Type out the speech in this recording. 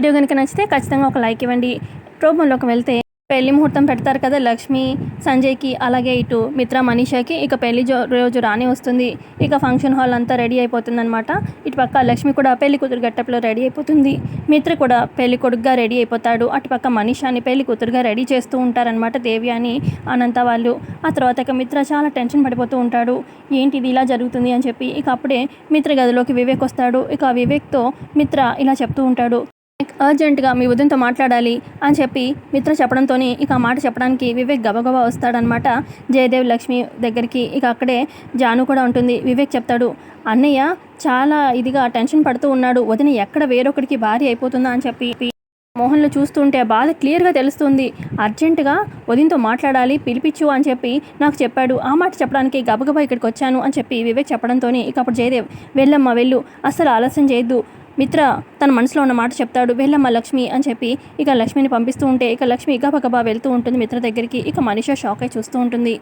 Video కనుక నచ్చితే ఖచ్చితంగా ఒక లైక్ ఇవ్వండి. ప్రోమోలోకి వెళ్తే పెళ్ళి ముహూర్తం పెడతారు కదా లక్ష్మి సంజయ్కి అలాగే ఇటు మిత్ర మనీషాకి. ఇక పెళ్ళి జో రోజు రాని వస్తుంది. ఇక ఫంక్షన్ హాల్ అంతా రెడీ అయిపోతుందన్నమాట. ఇటు పక్క లక్ష్మి కూడా పెళ్ళి కూతురు గట్టప్లో రెడీ అయిపోతుంది. మిత్ర కూడా పెళ్ళి కొడుకుగా రెడీ అయిపోతాడు. అటుపక్క మనీషాని పెళ్ళి కూతురుగా రెడీ చేస్తూ ఉంటారనమాట దేవి అని అనంత వాళ్ళు. ఆ తర్వాత ఇక మిత్ర చాలా టెన్షన్ పడిపోతూ ఉంటాడు. ఏంటి ఇది ఇలా జరుగుతుంది అని చెప్పి ఇక అప్పుడే మిత్ర గదిలోకి వివేక్ వస్తాడు. ఇక ఆ వివేక్తో మిత్ర ఇలా చెప్తూ ఉంటాడు. అర్జెంటుగా మీ ఉదయంతో మాట్లాడాలి అని చెప్పి మిత్ర చెప్పడంతో ఇక ఆ మాట చెప్పడానికి వివేక్ గబగబా వస్తాడనమాట జయదేవ్ లక్ష్మి దగ్గరికి ఇక అక్కడే జాను కూడా ఉంటుంది. వివేక్ చెప్తాడు అన్నయ్య చాలా ఇదిగా టెన్షన్ పడుతూ ఉన్నాడు. వదిన ఎక్కడ వేరొకరికి భార్య అయిపోతుందా? అని చెప్పి మోహన్లో చూస్తుంటే ఆ బాధ క్లియర్గా తెలుస్తుంది. అర్జెంటుగా వదినతో మాట్లాడాలి పిలిపించు అని చెప్పి నాకు చెప్పాడు. ఆ మాట చెప్పడానికి గబగబా ఇక్కడికి వచ్చాను అని చెప్పి వివేక్ చెప్పడంతో ఇక అప్పుడు జయదేవ్ వెళ్ళమ్మా వెళ్ళు. అస్సలు ఆలస్యం చేయొద్దు. మిత్ర తన మనసులో ఉన్న మాట చెప్తాడు. వెళ్ళమ్మ లక్ష్మి అని చెప్పి ఇక లక్ష్మిని పంపిస్తూ ఉంటే ఇక లక్ష్మి గబగబా వెళ్తూ ఉంటుంది మిత్ర దగ్గరికి. ఇక మనిష షాక్ అయి చూస్తూ ఉంటుంది.